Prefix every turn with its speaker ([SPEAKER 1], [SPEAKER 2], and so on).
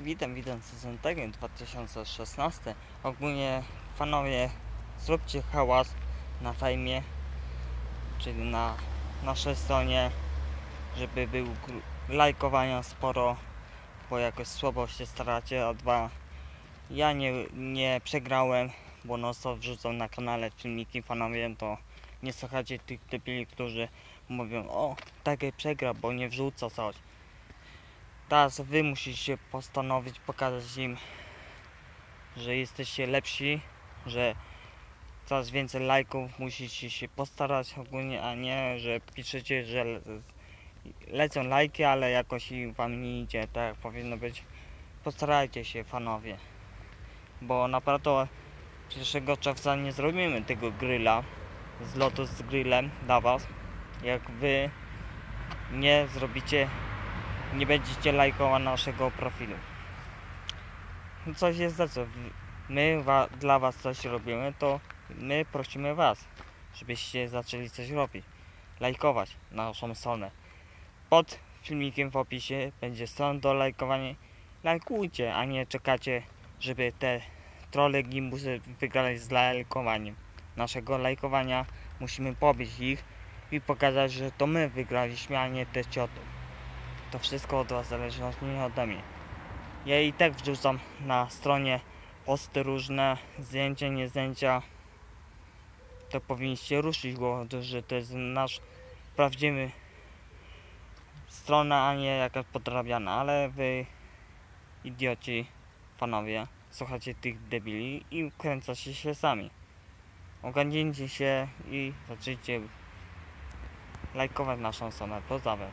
[SPEAKER 1] Witam, witam sezon tego 2016. Ogólnie panowie zróbcie hałas na fejmie, czyli na naszej stronie, żeby był lajkowania sporo, bo jakoś słabo się staracie, a dwa ja nie, nie przegrałem, bo no co wrzucą na kanale filmiki panowie, to nie słuchacie tych debili, którzy mówią o, takie przegra, bo nie wrzuca coś. Teraz wy musicie postanowić pokazać im, że jesteście lepsi, że coraz więcej lajków musicie się postarać ogólnie, a nie, że piszecie, że le- lecą lajki, ale jakoś i wam nie idzie, tak powinno być. Postarajcie się panowie, bo naprawdę 1 czerwca nie zrobimy tego grilla z lotu z grillem dla was, jak wy nie zrobicie nie będziecie lajkować naszego profilu. Coś jest za co. My wa- dla was coś robimy, to my prosimy was, żebyście zaczęli coś robić. Lajkować naszą stronę. Pod filmikiem w opisie będzie stron do lajkowania. Lajkujcie, a nie czekacie, żeby te trolle gimbusy wygrali z lajkowaniem. Naszego lajkowania musimy pobić ich i pokazać, że to my wygraliśmy, a nie te cioty. To wszystko od Was zależy, nie ode mnie. Ja i tak wrzucam na stronie posty różne, zdjęcia, nie zdjęcia. To powinniście ruszyć go, że to jest nasz prawdziwy strona, a nie jakaś podrabiana, ale wy idioci, panowie, słuchacie tych debili i kręcacie się sami. Ogarnijcie się i zacznijcie lajkować naszą stronę. Pozdrawiam.